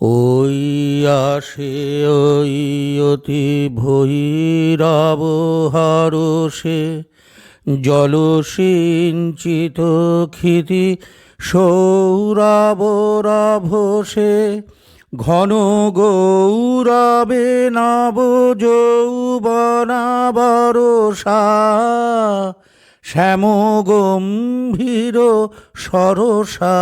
ওই আসে ওই অতি ভৈরব হরষে জলসিঞ্চিত ক্ষিতি সৌরব রভসে, ঘন গৌরাবে নব যৌবনা বরসা শ্যাম গম্ভীর সরসা।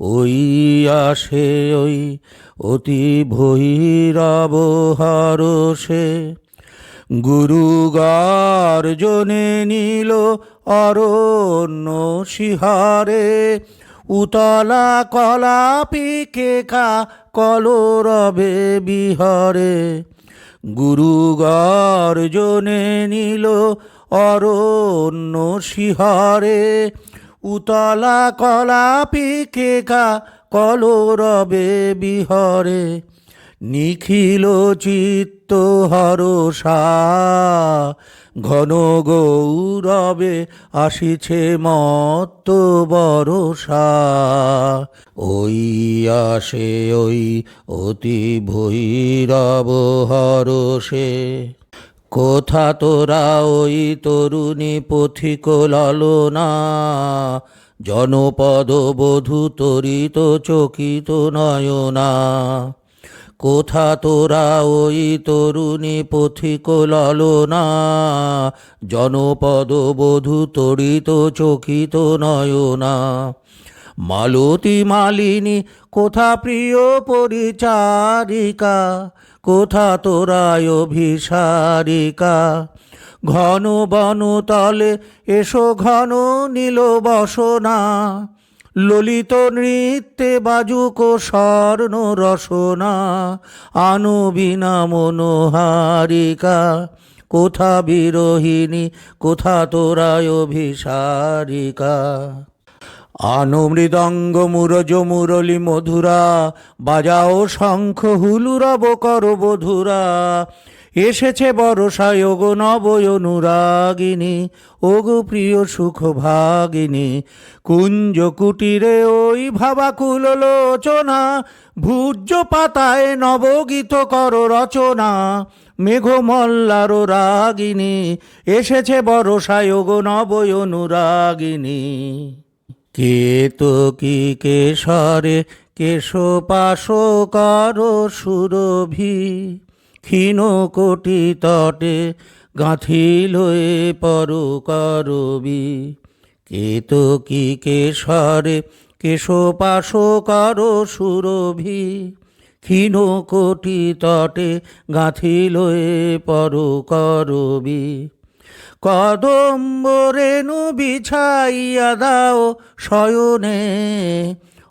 ওই আসে ওই অতি ভৈরব হরষে গুরু গর্জনে নীল অরণ্য শিহারে। উতলা কলা পিকে কা কলরবে বিহরে। গুরু গর্জনে নীল অরণ্য শিহরে। উতলা কলা পিকে কা কলরবে বিহরে, নিখিল চিত্ত হরসা ঘন গৌরবে আসিছে মত্ত বরসা ওই আসে ওই অতি ভৈরব হরষে কোথা তোরা ওই তরুণী পথিক ললনা জনপদ বধূ তরিত চকিত নয়না। কোথা তোরা ওই তরুণী পথিক ললনা জনপদ বধূ তরিত চকিত নয়না। মালতী মালিনী, কোথা প্রিয় পরিচারিকা? কোথা তোরায় অভিসারিকা? ঘন বন তলে এসো ঘন নীল বসনা। ললিত নৃত্যে বাজুক স্বর্ণ রসনা। আনু বিনা মনোহারিকা। কোথা বিরোহিণী, কোথা তোরায় অভিসারিকা? আনো মৃদঙ্গ মুরজ মুরলি মধুরা, বাজাও শঙ্খ হুলুরব কর বধুরা। এসেছে বরসায় গো নবয় অনুরাগিনী ওগো প্রিয় সুখ ভাগিনী। কুঞ্জ কুটিরে ওই ভাবাকুল লোচনা, ভূর্য পাতায় নবগীত কর রচনা। মেঘ মেঘমল্লার রাগিনী, এসেছে বরসায় গো নবয় অনুরাগিনী। কেতকি কেশরে, কেশ পাশ কর সুরভি? ক্ষীণ কোটি তটে গাঁথিল পর করবি কেতকি কেশরে, কেশ পাশ কর সুরভি? ক্ষীণ কোটি তটে গাঁথিল পর করবি কদম্ব রেণু বিছাইয়া দাও শয়নে,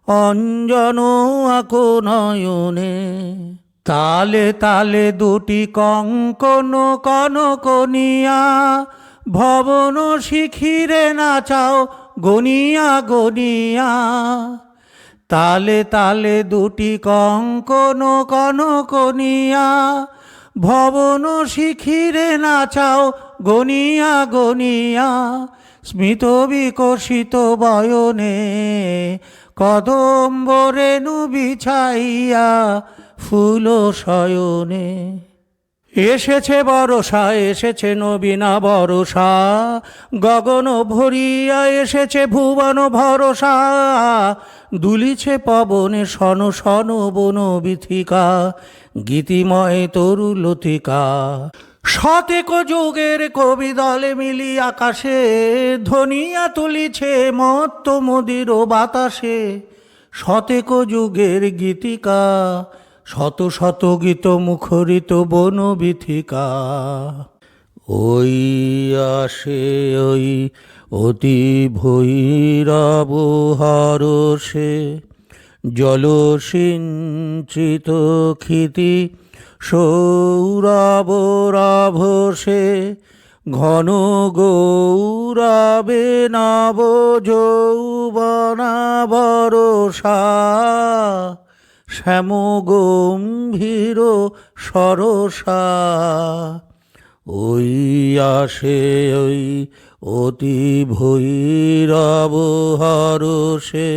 অঞ্জন আকো নয়নে। তালে তালে দুটি কঙ্কন কনকনিয়া ভবন শিখিরে নাচাও গনিয়া গনিয়া। তালে তালে দুটি কঙ্কন কনকনিয়া ভবন শিখিরে নাচাও গনিয়া গনিয়া, স্মিত বিকশিত বয়নে কদম্ব রেণু বিছাইয়া ফুল শয়নে। এসেছে বরষা এসেছে নবীনা বরষা গগন ভরিয়া এসেছে ভুবন ভরসা, দুলিছে পবনে সন সন বন বিথিকা গীতিময় তরু লতিকা শতেক যুগের কবি দলে মিলি আকাশে, ধনিয়া তুলিছে মত্ত মদির বাতাসে। শতেক যুগের গীতিকা, শত শত গীত মুখরিত বন বিথিকা। ওই আসে ওই অতি ভৈরব হরষে, জলসিঞ্চিত ক্ষিতি সৌরব রাভসে ঘন গৌরাবে নব যৌবনা বরসা শ্যাম গম্ভীর সরসা। ওই আসে ওই অতি ভৈরব হরষে